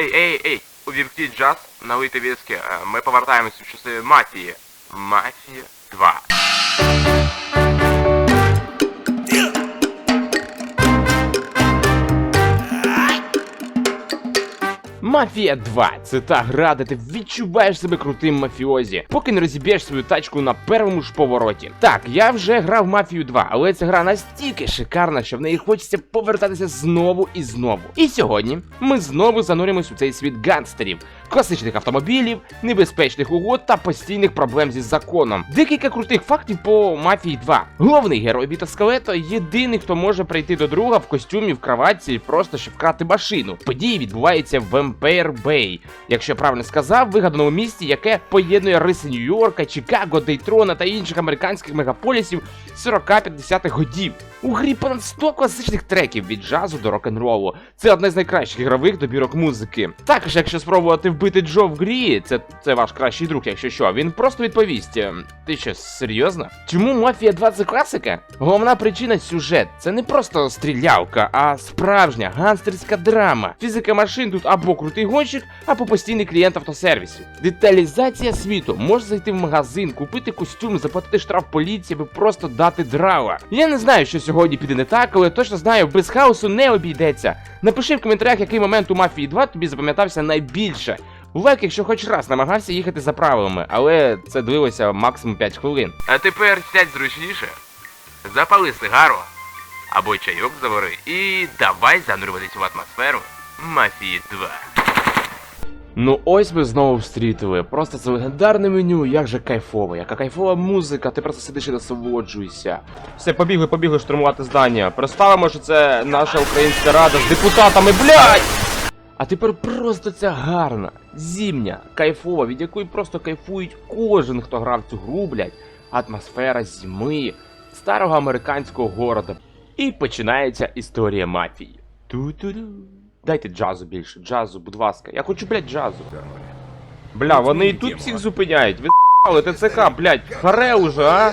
Ей, ей, ей, увімкніть джаз, налийте віскі. Е, Ми повертаємося в часи мафії. Мафія 2. Мафія 2 це та гра, де ти відчуваєш себе крутим мафіозі, поки не розіб'єш свою тачку на першому ж повороті. Так, я вже грав Мафію 2, але ця гра настільки шикарна, що в неї хочеться повертатися знову і знову. І сьогодні ми знову зануримось у цей світ гангстерів, класичних автомобілів, небезпечних угод та постійних проблем зі законом. Декілька крутих фактів по Мафії 2. Головний герой Біта Скелето єдиний, хто може прийти до друга в костюмі в кроватці просто щоб вкрати машину. Події відбуваються в Емпейр Бей, якщо я правильно сказав, вигаданому місті, яке поєднує риси Нью-Йорка, Чикаго, Дейтрона та інших американських мегаполісів 40-50-х годів. У грі понад 100 класичних треків від джазу до рок-н-ролу. Це одне з найкращих ігрових добірок музики. Також, якщо спробувати вбити Джо в грі, це, це ваш кращий друг, якщо що, він просто відповість: «Ем, Ти що, серйозно? Чому Мафія 2 це класика? Головна причина сюжет. Це не просто стрілялка, а справжня ганстерська драма. Фізика машин тут або крутий гонщик, або постійний клієнт автосервісів. Деталізація світу. Можеш зайти в магазин, купити костюм, заплатити штраф поліції, або просто дати драла. Я не знаю, що сьогодні піде не так, але точно знаю, без хаосу не обійдеться. Напиши в коментарях, який момент у Мафії 2 тобі запам'ятався найбільше. Лайк, якщо хоч раз намагався їхати за правилами, але це длилося максимум 5 хвилин. А тепер сядь зручніше, запали сигару або чайок завари і давай занурюватись в атмосферу Мафії 2. Ну ось ми знову встрітили. Просто це легендарне меню, як же кайфово, яка кайфова музика, ти просто сидиш і насолоджуєшся. Все, побігли, побігли штурмувати здання. Представимо, що це наша українська рада з депутатами, блядь! А тепер просто ця гарна, зімня, кайфова, від якої просто кайфують кожен, хто грав цю гру, блядь. Атмосфера зими, старого американського города. І починається історія мафії. Ту-ту-ду. Дайте джазу більше, джазу, будь ласка. Я хочу, блядь, джазу. Бля, вони і тут всіх зупиняють. Ви з***ли, ТЦК, блядь, харе уже, а?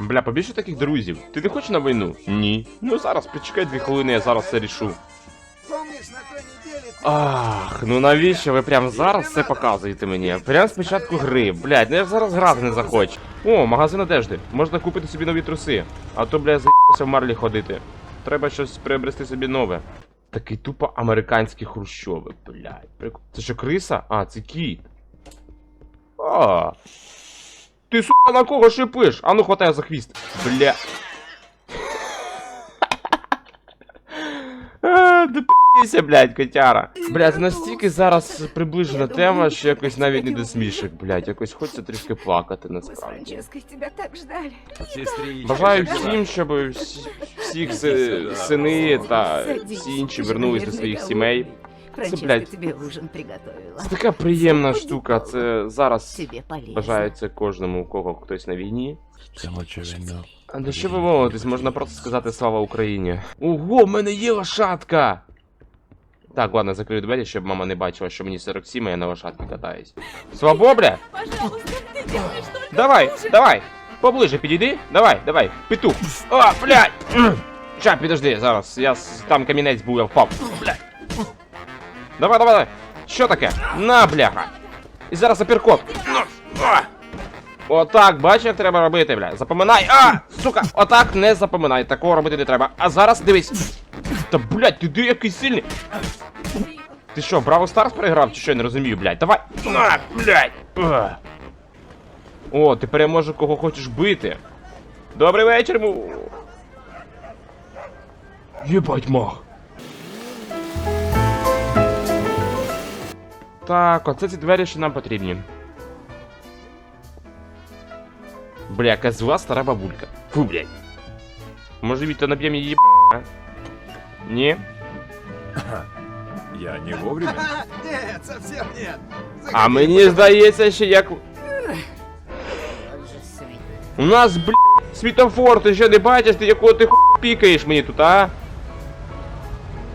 Бля, побільше таких друзів. Ти не хочеш на війну? Ні. Ну зараз почекай дві хвилини, я зараз все рішу. Ах, ну навіщо ви прямо зараз все показуєте мені? Прямо спочатку гри. Блядь, ну я зараз грати не захочу. О, магазин одежди. Можна купити собі нові труси. А то, бля, заїбався в марлі ходити. Треба щось приобрести собі нове. Такий тупо американський хрущови, блядь. Прик... Це що, криса? А, це кіт. А. Ти сука на кого шипиш? А ну хватай за хвіст. Бля. А, да блядь, котяра. Блядь, настільки зараз приближена тема, що якось навіть не до смішок, блядь, якось хочеться трішки плакати насправді. Бажаю всім, щоб всі, всіх си- сини та всі інші вернулись до своїх сімей. Франческа блядь. тебе ужин приготовила. Це така приємна штука. Це зараз Тебе полезно. бажається кожному, у кого хтось на війні. А до що ви мовитесь, можна просто сказати слава Україні. Ого, в мене є лошадка! Так, ладно, закрию двері, щоб мама не бачила, що мені 47, а я на лошадці катаюсь. Свобобля! Пожалуйста, ты делаешь только Давай, давай! Поближе підійди, давай, давай, петух. О, блядь! Ща, підожди, зараз, я там камінець був, я впав. Блядь. Давай, давай, давай. Що таке? На, бляха. І зараз апіркот. Ну. Отак, бачиш, як треба робити, бля. Запоминай. А! Сука! Отак не запоминай, такого робити не треба. А зараз дивись. Та блядь, ти де який сильний. Ти що, Браво Старс переграв, чи що я не розумію, блядь? Давай! На, блядь! А. О, тепер я можу кого хочеш бити. Добрий вечір, му. Єбать мах. Так, оце ці двері, що нам потрібні. Бля, яка зла стара бабулька. Фу, блядь. Може Віта наб'єм її а? Ні? Я не вовремя? Нет, совсем нет. А мені здається, що як. У нас, блядь, світофор, ти що не бачиш, ти якого ти ху пікаєш мені тут, а?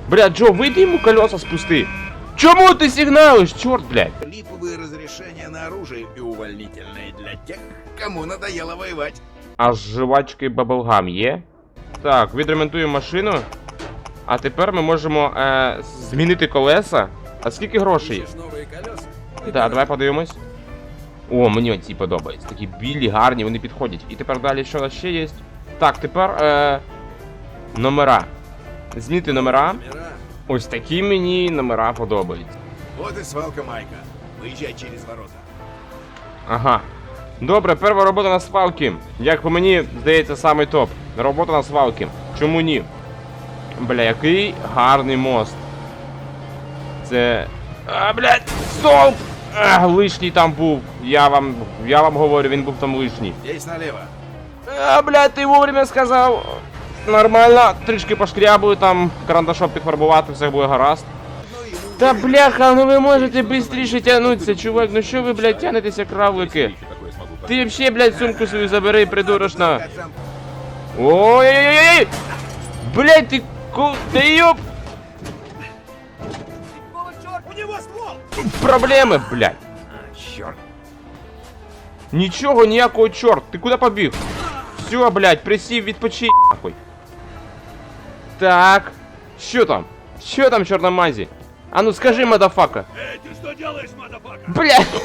Бля, Джо, вийди йому колеса спусти. Чому ти сигналиш, чорт, блядь? Липовые разрешения на оружие и увольнительные для тех, кому надоело воевать. А з жвачки Баблгам є? Так, відремонтуємо машину. А тепер ми можемо е, змінити колеса. А скільки грошей? Так, давай подивимось. О, мені ці подобаються. Такі білі, гарні, вони підходять. І тепер далі що у нас ще є? Так, тепер е, номера. Змінити номера. Ось такі мені номера подобаються. Вот и свалка Майка. Выезжай через ворота. Ага. Добре, перша робота на свалки. Як по мені, здається, самий топ. Робота на свалки. Чому ні? Бля, який гарний мост. Це. А, блядь, стовп! А, лишній там був. Я вам. Я вам говорю, він був там лишній. Здесь налево. А, блядь, ти вовремя сказав. Нормально, трішки пошкрябую, там карандашом підфарбувати, все буде гаразд. Та бляха, ну ви можете бистріше тягнутися, чувак, ну що ви, блядь, тянетеся кравлики? Ти вообще, блядь, сумку свою забери, придурочно. Ой-ой-ой-ой! Блядь, ты ку... Да ёп! У него ствол! Проблеми, блядь. Черт. Нічого, ніякого чорт. Ти куди побіг? Все, блядь, присів, відпочинь, нахуй. Так. Що там? Що там, чорномазі? А ну скажи, мадафака. Эй, ты что делаешь, мадапака? Блядь.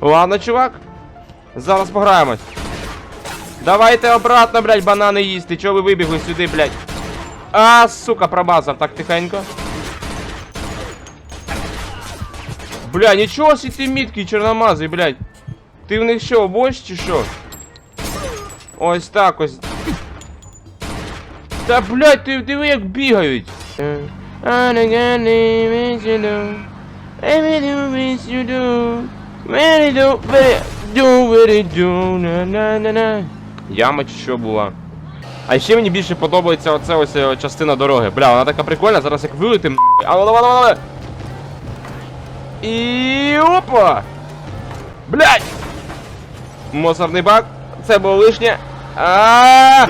Ладно, чувак. Зараз пограємось. Давайте обратно, блядь, банани їсти. Чого ви вибігли сюди, блядь? А, сука, промазав так тихенько. Бля, нічого сі ти міткий чорномазий, блядь. Ти в них що, вождь чи що? Ось так ось. Та блядь, ти диви як бігають. Е, Яма чи що була. А ще мені більше подобається оце ось е, частина дороги. Бля, вона така прикольна, зараз як вилетим. Але давай, давай, давай. І опа! Блять! Мусорний бак. Це було лишнє. А!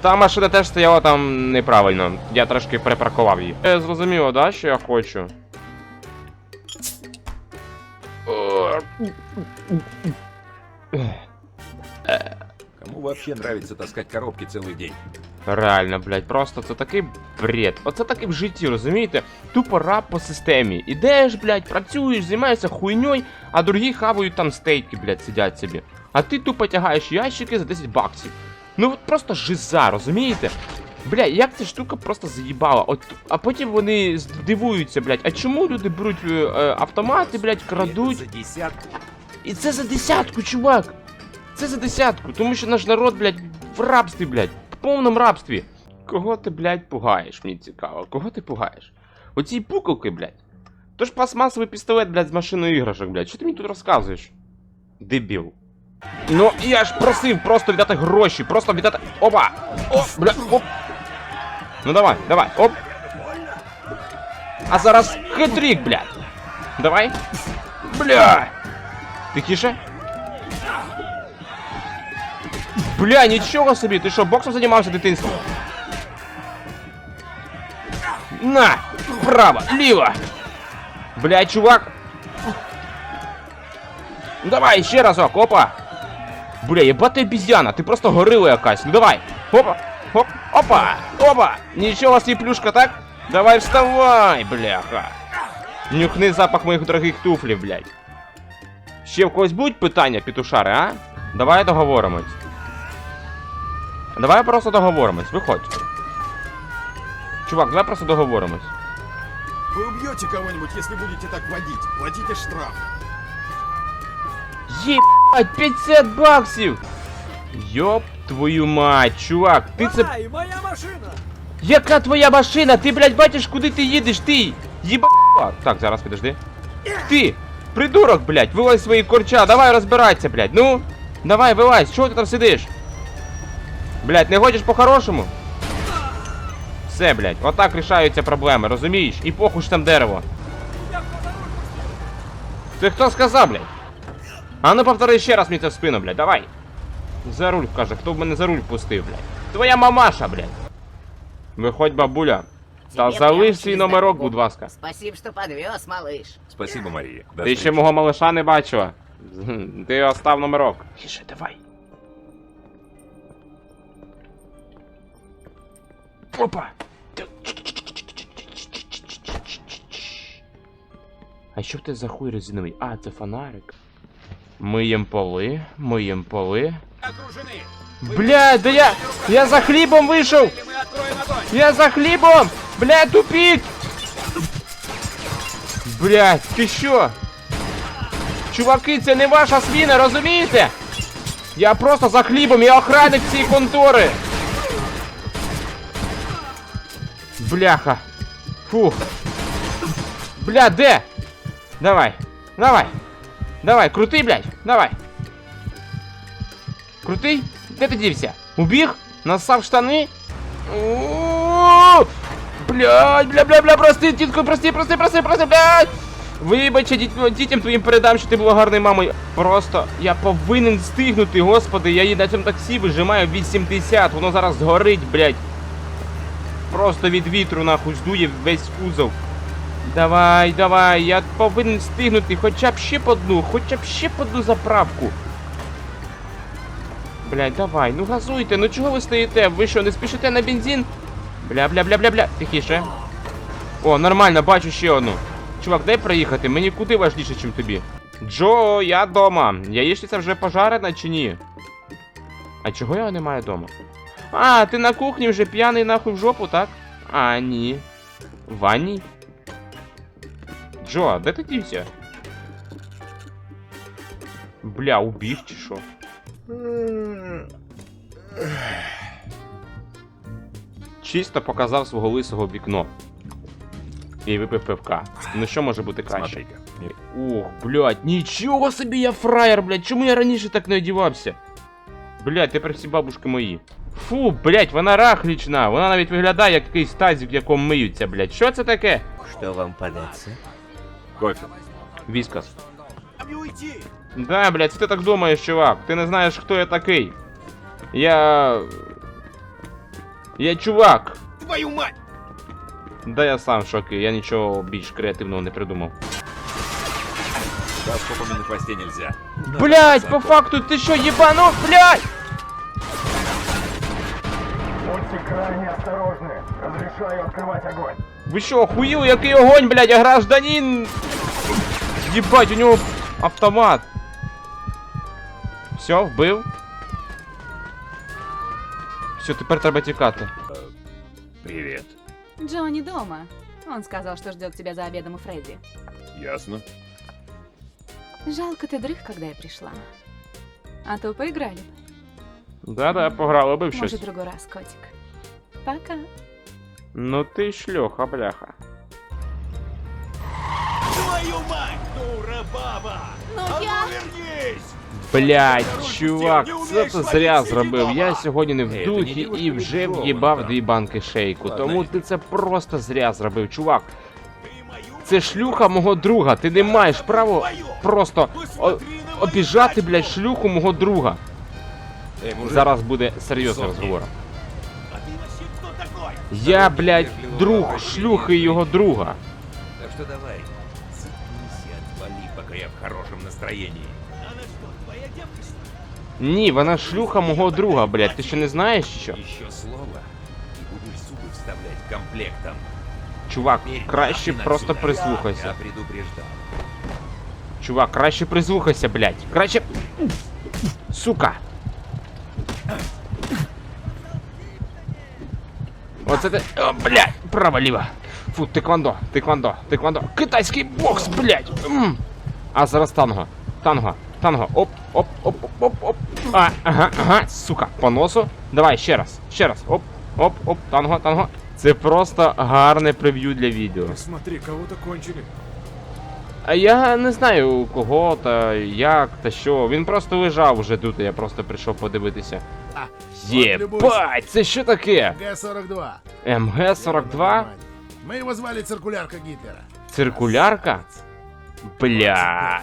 Та машина теж стояла там неправильно. Я трошки перепаркував її. Е, зрозуміло, да, що я хочу? Кому вообще нравится таскать коробки целый день? Реально, блядь, просто це такий бред. Оце таке в житті, розумієте? Тупо раб по системі. Ідеш, блядь, працюєш, займаєшся хуйньою, а другі хавають там стейки, блядь, сидять собі. А ти тупо тягаєш ящики за 10 баксів. Ну от просто жиза, розумієте? Бля, як ця штука просто заїбала. От, а потім вони здивуються, блядь, а чому люди беруть е, е, автомати, блядь, крадуть? За десятку. І це за десятку, чувак! Це за десятку, тому що наш народ, блядь, в рабстві, блядь, в повному рабстві. Кого ти, блядь, пугаєш, мені цікаво. Кого ти пугаєш? Оці пукалки, блядь. То ж пластмасовий пістолет, блядь, з машиною іграшок, блядь. Що ти мені тут розказуєш? Дебіл. Ну, я ж просив просто віддати гроші, просто віддати. Опа! О, бля, оп! Ну давай, давай, оп! А зараз хитрік, блядь! Давай! Бля! Тихіше. Бля, нічого собі, ти що, боксом займався в дитинстві? На! Право, ліво! Бля, чувак! Давай, ще разок, опа! Бля, єбати обізяна, ти просто горила якась. Ну давай! Опа! Оп! Опа! Опа! Нічого собі плюшка, так? Давай вставай, бляха! Нюхни запах моїх дорогих туфлів, блядь. Ще в когось будуть питання, петушари, а? Давай договоримось. Давай просто договоримось, виходь. Чувак, давай просто договоримось. Вы убьете кого-нибудь, если будете так водить. Платите штраф. Єбать, 50 баксів! Йоп твою мать, чувак, ти це. Ай, моя машина! Яка твоя машина? Ти, блядь, бачиш, куди ти їдеш, ти? Єба. Так, зараз підожди. Ти! Придурок, блядь, вилазь свої корча, давай розбирайся, блядь. Ну, давай, вилазь, чого ти там сидиш? Блядь, не хочеш по-хорошому? Все, блядь, отак рішаються проблеми, розумієш? І похуй ж там дерево. Ти хто сказав, блядь? А ну повтори ще раз мені це в спину, блядь, давай. За руль каже, хто в мене за руль пустив, блядь. Твоя мамаша, блядь. Виходь, бабуля. Та Тебе залиш свій номерок, будь ласка. Спасибо, что подвез, малыш. Спасибо, Мария. До Ти ще мого малиша не бачила. Ти остав номерок. Тише, давай. Опа. А що в за хуй резиновий? А, це фонарик. Миєм поли, миєм поли. Бля, да я. Я за хлібом вийшов! Я за хлібом! Бля, тупик! Блядь, ти що? Чуваки, це не ваша свіна, розумієте? Я просто за хлібом, я охранник цієї контори. Бляха. Фух. Бля, де? Давай. Давай. Давай, крутий, блядь. Давай. Крутий? Де ти дівся? Убіг? Насав штани? Блядь, бля, бля, бля, прости, тітко, прости, прости, прости, прости, блядь! Вибач, дітям твоїм передам, що ти була гарною мамою. Просто я повинен встигнути, господи, я її на цьому таксі вижимаю 80, воно зараз згорить, блядь. Просто від вітру нахуй здує весь кузов. Давай, давай, я повинен встигнути хоча б ще по одну, хоча б ще по одну заправку. Блядь, давай, ну газуйте, ну чого ви стоїте? Ви що, не спішите на бензин? Бля, бля, бля, бля, бля, тихіше. О, нормально, бачу ще одну. Чувак, дай проїхати, мені куди важніше, ніж тобі. Джо, я дома. Яєчниця вже пожарена чи ні? А чого його немає дома? А, ти на кухні вже п'яний нахуй в жопу, так? А, ні. В ванній? Джо, де ти дівся? Бля, убіг чи що? Чисто показав свого лисого вікно. І випив пивка. Ну що може бути краще? Ох, блядь, нічого собі я фраєр, блядь, чому я раніше так не одівався? Блядь, тепер всі бабушки мої. Фу, блядь, вона рахлічна, вона навіть виглядає як якийсь тазик, в якому миються, блядь. Що це таке? Что вам податься? Кофе. Віскас. Да, блядь, це ти так думаєш, чувак. Ти не знаєш, хто я такий. Я. Я чувак. Твою мать! Да я сам в шокі, я нічого більш креативного не придумав. Да, на хвосте нельзя. Блять, по факту, ти що, єбанув, блять! крайне осторожны. Разрешаю открывать огонь. Ви що, охуїли, який огонь, блядь, а гражданин? Єбать, у нього автомат. Все, вбив. Все, тепер треба тікати. Привет. Джо не дома. Он сказал, что ждет тебя за обедом у Фредди. Ясно. Жалко, ты дрых, когда я пришла. А то поиграли. бы. Да-да, пограли би в Может, щось. другой раз, котик. Пока. Ну ти шльоха, бляха. Твою мать, дура баба! Ну А ну я... вернись! Блять, чувак, це ти зря зробив. Я сьогодні не в духі і вже в'їбав дві банки шейку. Тому ти це просто зря зробив, чувак. Це шлюха мого друга. Ти не маєш права просто обіжати, блядь, шлюху мого друга. Зараз буде серйозний розговор. Я, блядь, друг шлюхи його друга. Так что давай, заткнись и отвали, пока я в хорошем настроении. Она что, твоя девка? что ли? Ні, вона шлюха мого друга, блядь. Ти що не знаєш чи що? Еще слово, и будешь зубы вставлять комплектом. Чувак, Теперь краще нахрен просто отсюда. прислухайся. Я предупреждал. Чувак, краще прислухайся, блядь. Краще. Сука. Оце ти. О, блядь, право, ліво. Фу, тиквандо, тиквандо, тиквандо. Китайський бокс, блядь. М. А зараз танго. Танго, танго. Оп, оп, оп, оп, оп, оп. А, ага, ага, сука, по носу. Давай, ще раз, ще раз. Оп, оп, оп, танго, танго. Це просто гарне прев'ю для відео. Смотри, кого-то кончили. А я не знаю кого та як та що. Він просто лежав уже тут, я просто прийшов подивитися. А, Єбать, це що таке? Г-42. МГ-42? Мы его звали циркулярка Гитлера. Циркулярка? Бля.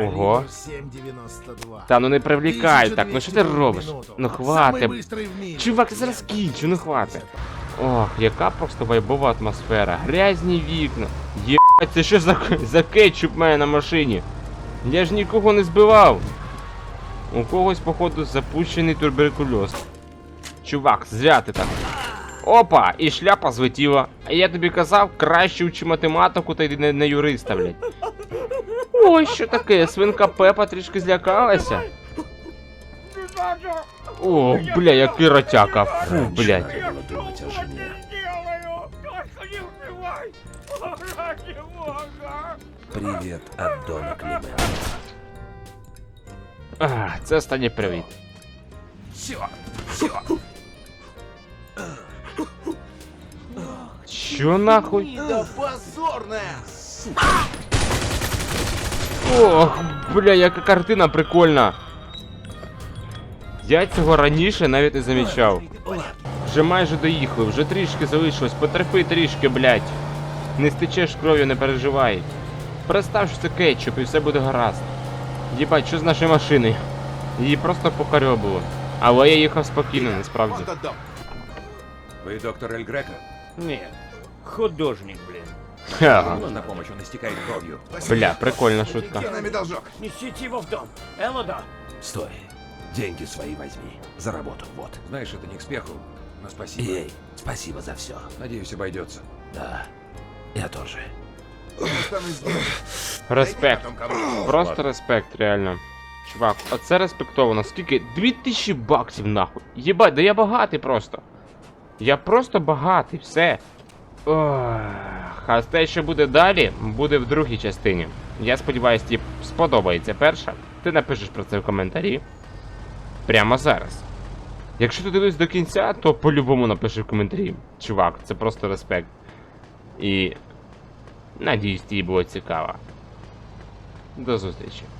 Ого. Калибр 7,92. Та ну не привлікай так, ну що ти 1200 робиш? минуту. Ну Самый хвати. быстрый в мире. Чувак, я зараз кінчу, ну хвати. Ох, яка просто вайбова атмосфера. Грязні вікна. Єбать, це що за, за кетчуп в мене на машині? Я ж нікого не збивав. У когось, походу, запущений туберкульоз. Чувак, зря ти так. Опа, і шляпа злетіла. А я тобі казав, краще вчи математику та йди не юриста, блядь. Ой, що таке? Свинка Пепа трішки злякалася. О, бля, який ротяка. Фу, блядь. Привет от Дона Климента. А, це останній привіт. Все, все. Що нахуй? Позорная! Ох, бля, яка картина прикольна. Я цього раніше навіть не замічав. Вже майже доїхали, вже трішки залишилось, потерпи трішки, блядь. Не стечеш кров'ю, не переживай. Представ, що це кетчуп і все буде гаразд. Їбать, що з нашою машиною? Її просто покарьобило. Але я їхав спокійно, насправді. Вот отдам. Вы доктор Эль Греко? Нет, художник, блин. Ха, Нужна помощь, он истекает кровью. Бля, прикольна шутка. За нами должок. Несите его в дом. Элода. Стой. Деньги свои возьми. За работу, вот. Знаешь, это не к спеху, но спасибо. Ей, спасибо за все. Надеюсь, обойдется. Да, я тоже. Респект. Просто респект, реально. Чувак, оце респектовано. Скільки? 2000 баксів нахуй. Єбать, да я багатий просто. Я просто багатий, все. Ох, а те, що буде далі, буде в другій частині. Я сподіваюся, тобі сподобається перша. Ти напишеш про це в коментарі. Прямо зараз. Якщо ти дивись до кінця, то по-любому напиши в коментарі. Чувак, це просто респект. І. Надіюсь, тобі було цікаво. До зустрічі.